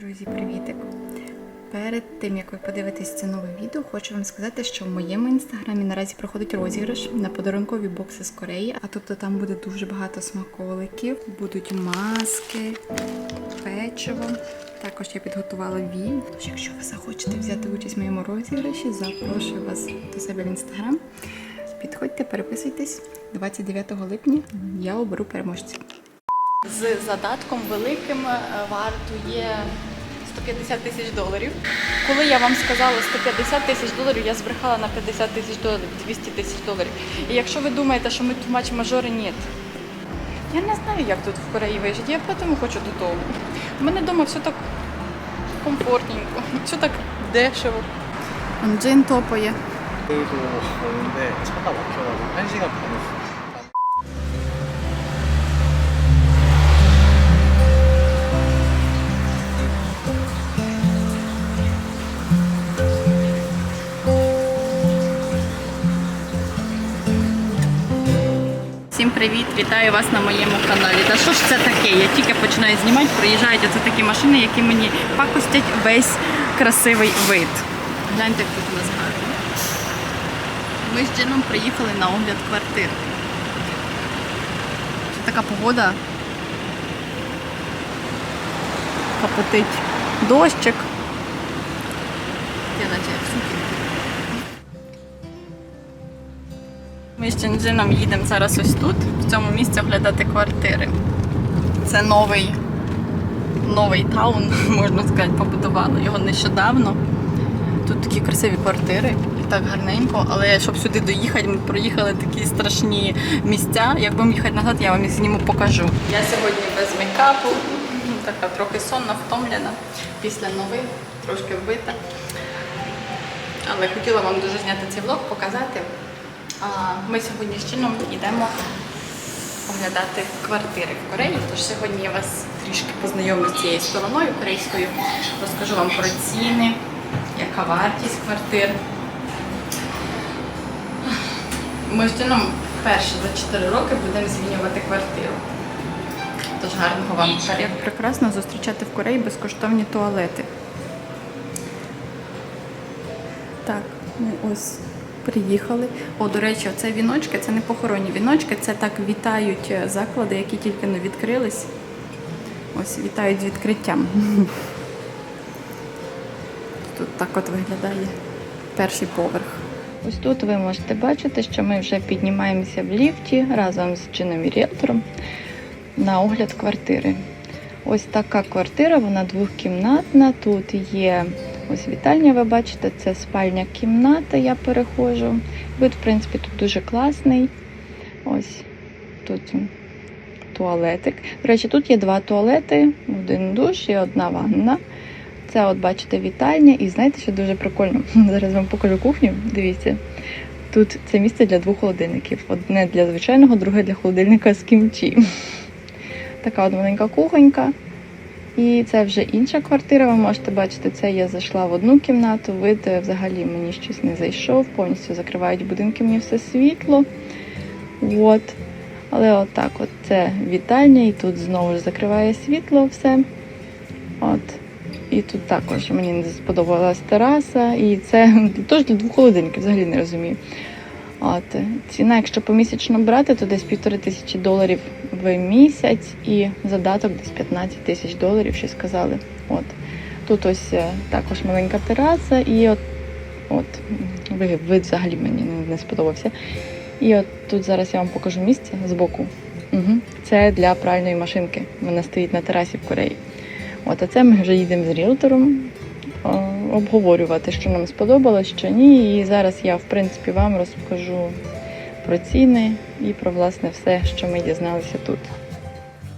Друзі, привітик! Перед тим як ви подивитесь це нове відео, хочу вам сказати, що в моєму інстаграмі наразі проходить розіграш на подарункові бокси з Кореї. А тобто там буде дуже багато смаколиків, будуть маски, печиво. Також я підготувала вій. Тож, якщо ви захочете взяти участь в моєму розіграші, запрошую вас до себе в інстаграм. Підходьте, переписуйтесь. 29 липня я оберу переможців. З задатком великим е, вартує 150 тисяч доларів. Коли я вам сказала 150 тисяч доларів, я збрехала на 50 тисяч доларів, 200 тисяч доларів. І якщо ви думаєте, що ми тумач мажори, ні. Я не знаю, як тут в Кореї вижити, я тому хочу додому. У мене вдома все так комфортненько, все так дешево. Джин топає. Привіт! Вітаю вас на моєму каналі. Та що ж це таке? Я тільки починаю знімати, приїжджають оце такі машини, які мені пакостять весь красивий вид. Гляньте, як тут у нас гарно. Ми з Джином приїхали на огляд квартир. Така погода. Капотить дощик. Я наче в сукінці. Ми з Чинджином їдемо зараз ось тут, в цьому місці оглядати квартири. Це новий, новий таун, можна сказати, побудували його нещодавно. Тут такі красиві квартири і так гарненько, але щоб сюди доїхати, ми проїхали такі страшні місця. Як будемо їхати назад, я вам їх зніму покажу. Я сьогодні без мейкапу, така трохи сонна, втомлена, після новин, трошки вбита. Але хотіла вам дуже зняти цей влог, показати. Ми сьогодні з чином йдемо оглядати квартири в Кореї. Тож сьогодні я вас трішки познайомлю з цією стороною корейською. Розкажу вам про ціни, яка вартість квартир. Ми з чином вперше за 4 роки будемо змінювати квартиру. Тож гарного вам. Як прекрасно зустрічати в Кореї безкоштовні туалети. Так, ми ось приїхали. О, до речі, оце віночки, це не похоронні віночки, це так вітають е, заклади, які тільки не відкрились. Ось вітають з відкриттям. Тут так от виглядає перший поверх. Ось тут ви можете бачити, що ми вже піднімаємося в ліфті разом з чином і ріелтором на огляд квартири. Ось така квартира, вона двохкімнатна. Тут є ось вітальня, ви бачите, це спальня кімната, я переходжу. Вид, в принципі, тут дуже класний. Ось тут туалетик. До речі, тут є два туалети, один душ і одна ванна. Це, от бачите, вітальня. І знаєте, що дуже прикольно? Зараз вам покажу кухню. Дивіться. Тут це місце для двох холодильників. Одне для звичайного, друге для холодильника з кімчі. Така от маленька кухонька. І це вже інша квартира. Ви можете бачити, це я зайшла в одну кімнату. Вид е, взагалі мені щось не зайшов. Повністю закривають будинки, мені все світло. От. Але отак, от це вітальня, і тут знову ж закриває світло все. От. І тут також мені не сподобалась тераса. І це теж для двох холодильників, взагалі не розумію. От. Ціна, якщо помісячно брати, то десь півтори тисячі доларів в місяць і задаток десь 15 тисяч доларів, що сказали. От. Тут ось е, також маленька тераса, і от, от вид, взагалі мені не, не сподобався. І от тут зараз я вам покажу місце збоку. Угу. Це для пральної машинки. Вона стоїть на терасі в Кореї. От, а це ми вже їдемо з ріелтором е, обговорювати, що нам сподобалось, що ні. І зараз я, в принципі, вам розкажу про ціни і про власне все, що ми дізналися тут.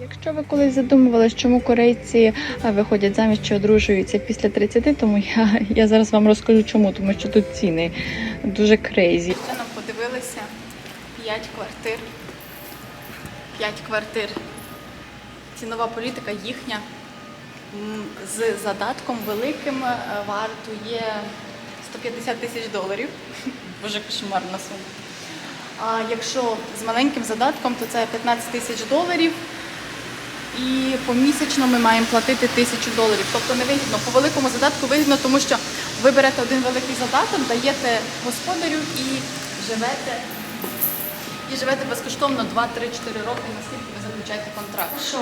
Якщо ви колись задумувалися, чому корейці виходять заміж чи одружуються після 30, тому я, я зараз вам розкажу чому, тому що тут ціни дуже крейзі. Нам подивилися 5 квартир. 5 квартир. Цінова політика їхня з задатком великим е, вартує 150 тисяч доларів. Боже, кошмарна сума. А якщо з маленьким задатком, то це 15 тисяч доларів. І помісячно ми маємо платити тисячу доларів. Тобто не вигідно. По великому задатку вигідно, тому що ви берете один великий задаток, даєте господарю і живете і живете безкоштовно 2, 3, 4 роки, наскільки ви заключаєте контракт. Що?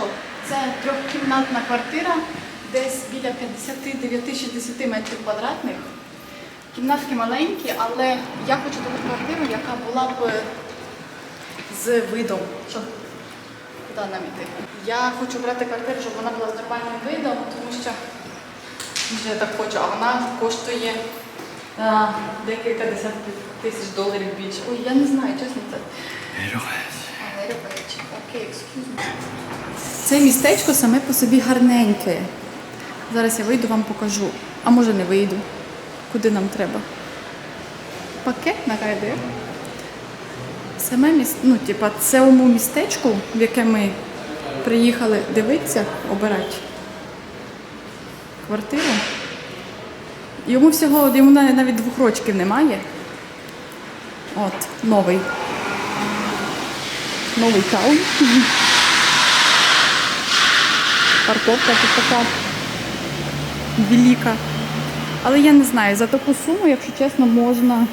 Це трьохкімнатна квартира, десь біля 59-60 метрів квадратних. Кімнатки маленькі, але я хочу таку квартиру, яка була б е, з видом. Що? Куди нам іти? Я хочу брати квартиру, щоб вона була з нормальним видом, тому що я так хочу, а вона коштує а, декілька десятків тисяч доларів більше. Ой, я не знаю, чесно це. Окей, excuse me. Це містечко саме по собі гарненьке. Зараз я вийду, вам покажу. А може не вийду. Куди нам треба? Пакет на кайде. Саме міс... ну, типа, цьому містечку, в яке ми приїхали дивитися, обирати квартиру. Йому всього, йому навіть двох рочків немає. От, новий. Новий таун. Парковка тут така велика. Але я не знаю, за таку суму, якщо чесно, можна.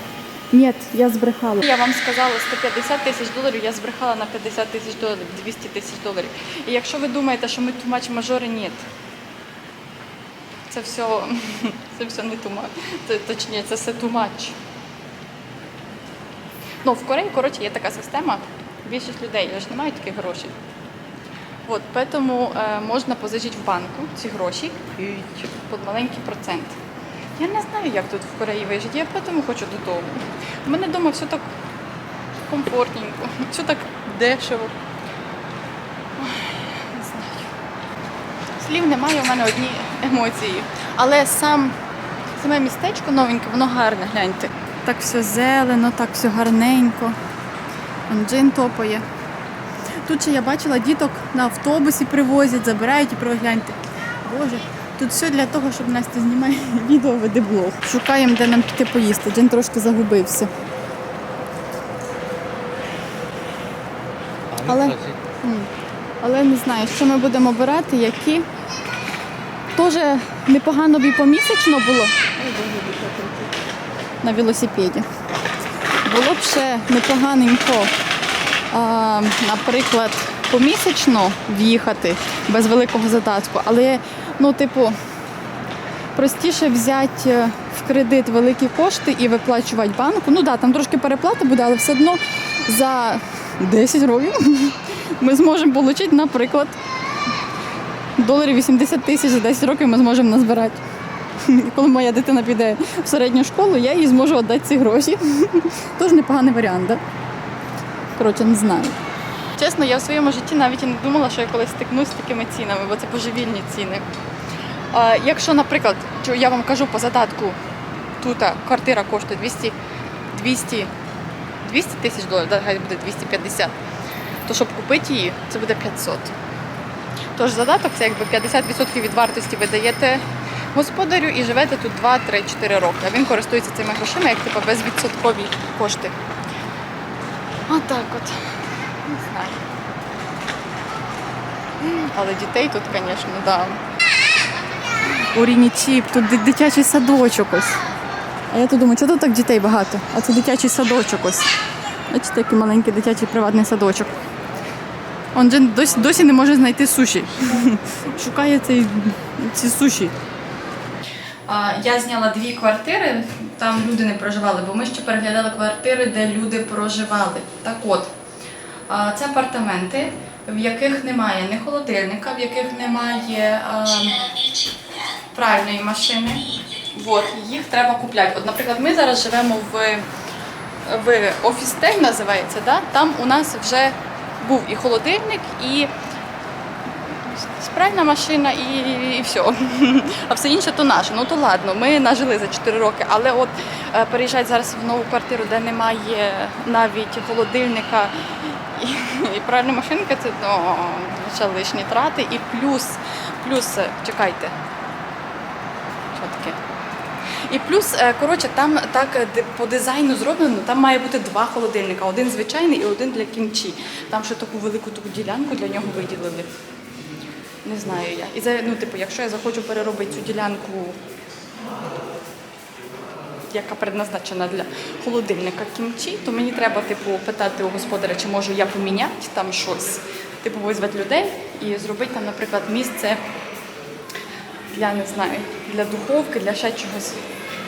Ні, я збрехала. Я вам сказала 150 тисяч доларів, я збрехала на 50 тисяч доларів, 200 тисяч доларів. І якщо ви думаєте, що ми тумач мажори, ні. Це все, це все не тума. Це, точніше, це все тумач. Ну, в Кореї, коротше, є така система. Більшість людей ж не мають таких грошей. От, тому е, можна позичити в банку ці гроші під маленький процент. Я не знаю, як тут в Кореї вижити, я тому хочу додому. У мене вдома все так комфортненько, все так дешево. Ой, Не знаю. Слів немає, у мене одні емоції. Але сам, саме містечко новеньке, воно гарне, гляньте. Так все зелено, так все гарненько. Джин топає. Тут ще я бачила діток на автобусі привозять, забирають і прогляньте. Боже, тут все для того, щоб Настя знімає відео, веде блог. Шукаємо, де нам піти поїсти. Джин трошки загубився. Але, але не знаю, що ми будемо обирати, які. Теж непогано б і помісячно було. На велосипеді. Було б ще непоганенько, а, наприклад, помісячно в'їхати без великого задатку, але, ну, типу, простіше взяти е, в кредит великі кошти і виплачувати банку. Ну так, да, там трошки переплата буде, але все одно за 10 років ми зможемо отримати, наприклад, доларів 80 тисяч за 10 років ми зможемо назбирати. Коли моя дитина піде в середню школу, я їй зможу віддати ці гроші. Тож непоганий варіант, да? Коротше, не знаю. Чесно, я в своєму житті навіть і не думала, що я колись стикнусь з такими цінами, бо це божевільні ціни. А, якщо, наприклад, я вам кажу по задатку, тут квартира коштує 200, 200, 200 тисяч доларів, да, хай буде 250, то щоб купити її, це буде 500. Тож задаток це якби 50% від вартості ви даєте господарю і живете тут 2, 3, 4 роки. А він користується цими грошима як типу, безвідсоткові кошти. Отак от. Не знаю. Але дітей тут, звісно, да. У Рінічіп, тут дитячий садочок ось. А я тут думаю, чого тут так дітей багато? А це дитячий садочок ось. Бачите, який маленький дитячий приватний садочок. Он Джин досі, досі не може знайти суші. Шукає цей, ці суші. Я зняла дві квартири, там люди не проживали, бо ми ще переглядали квартири, де люди проживали. Так от, це апартаменти, в яких немає ні холодильника, в яких немає пральної машини. От, їх треба купляти. От, наприклад, ми зараз живемо в, в офістель, називається, да? там у нас вже був і холодильник, і пральна машина і, і все. А все інше то наше. Ну то ладно, ми нажили за 4 роки. Але от е, переїжджати зараз в нову квартиру, де немає навіть холодильника і, і пральної машинки, це ну, лишні трати. І плюс, плюс, е, чекайте. Що таке? І плюс, е, коротше, там так е, по дизайну зроблено, там має бути два холодильника: один звичайний і один для кімчі. Там ще таку велику таку ділянку для нього виділили. Не знаю я. І ну, типу, якщо я захочу переробити цю ділянку, яка предназначена для холодильника кімчі, то мені треба, типу, питати у господаря, чи можу я поміняти там щось. Типу, визвати людей і зробити там, наприклад, місце для не знаю, для духовки, для ще чогось.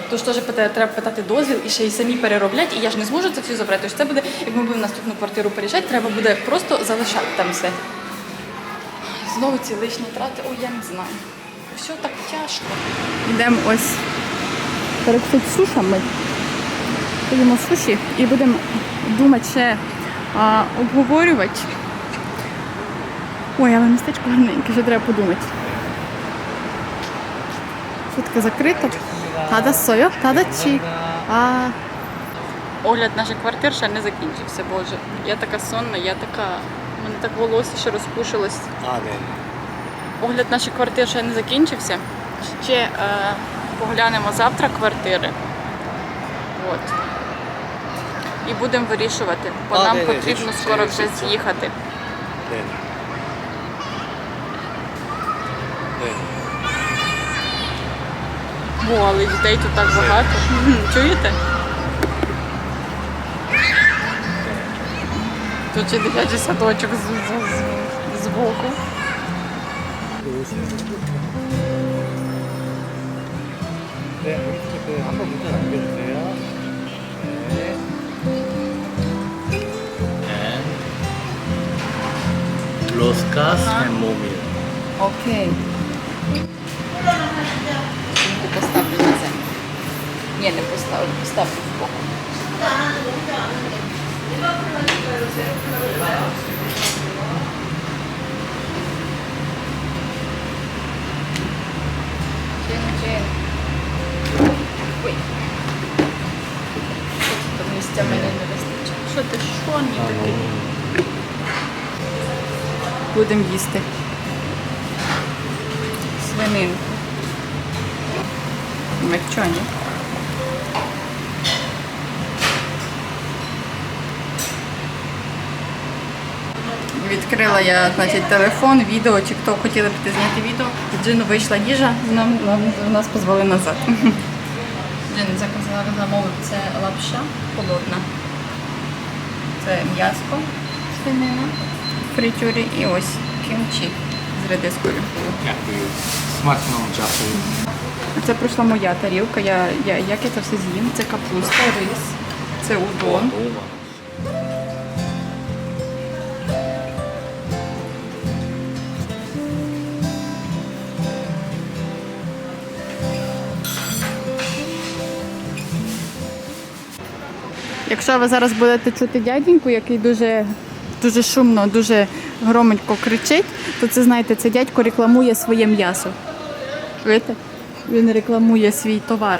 Тож теж треба питати дозвіл і ще й самі перероблять, і я ж не зможу це все забрати. Тож це буде, як ми будемо наступну квартиру переїжджати, треба буде просто залишати там все. Знову ці лишні трати, ой, я не знаю. Все так тяжко. Йдемо ось перекусити сушами. Поїмо суші і будемо думати ще а, обговорювати. Ой, але містечко гарненьке, ще треба подумати. Футка закрита. Тада сойо, тада чи. А... Огляд наших квартир ще не закінчився, боже. Я така сонна, я така. У мене так волосся ще розпушилось. 아, 네. Огляд наших квартир ще не закінчився. Ще е, поглянемо завтра квартири. От. І будемо вирішувати, бо а, нам не, потрібно не, скоро не, вже не, з'їхати. Не, не. О, але дітей тут так багато. Чуєте? Тут ще дитячий садочок з, боку. з, з. 네, 여기서 그 한번 문자 남겨주세요. 네. And los cas and móvil. Okay. Hindi po stabilizan. Yan na po stabilize po. Ой. Що там місця мене не вистачає? Що ти, що ні такий? Будемо їсти. Свининку. Мечоні. Відкрила я значить, телефон, відео, чи хто хотіли піти зняти відео. Джину вийшла їжа, нам, нам нас позвали назад. Заказала замовив це лапша холодна. Це м'ясо свинина в фритюрі і ось кімчі з редискою. Дякую. Смачного часу. Це прийшла моя тарілка. Я, я, як я це все з'їм? Це капуста, рис, це удон. Якщо ви зараз будете чути дяденьку, який дуже, дуже шумно, дуже громенько кричить, то це знаєте, це дядько рекламує своє м'ясо. Чуєте? Він рекламує свій товар.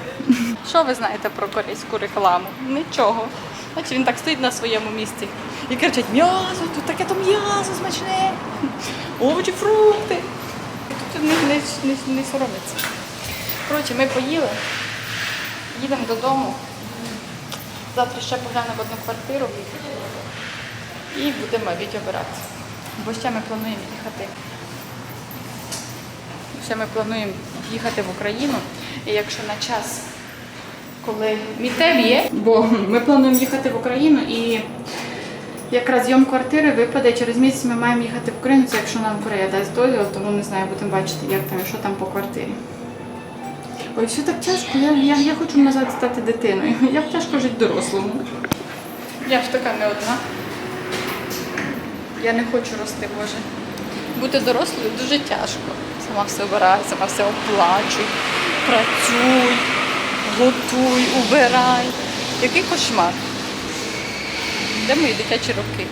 Що ви знаєте про корейську рекламу? Нічого. Значить, він так стоїть на своєму місці і кричить: м'ясо, тут таке то м'ясо смачне, овочі, фрукти. Тут не, не, не, не соромиться. Коротше, ми поїли, їдемо додому. Завтра ще поглянемо одну квартиру і будемо відібирати. Бо ще ми плануємо їхати. Ще ми плануємо їхати в Україну. І якщо на час, коли мітель є, бо ми плануємо їхати в Україну і якраз зйом квартири випаде через місяць ми маємо їхати в Україну, це якщо нам Корея дасть дозвіл, тому не знаю, будемо бачити, як там що там по квартирі. Ой, все так тяжко, я, я, я хочу назад стати дитиною. Як тяжко жити дорослому. Я ж така не одна. Я не хочу рости, Боже. Бути дорослою дуже тяжко. Сама все обирай, сама все оплачуй, працюй, готуй, убирай. Який кошмар. Де мої дитячі роки?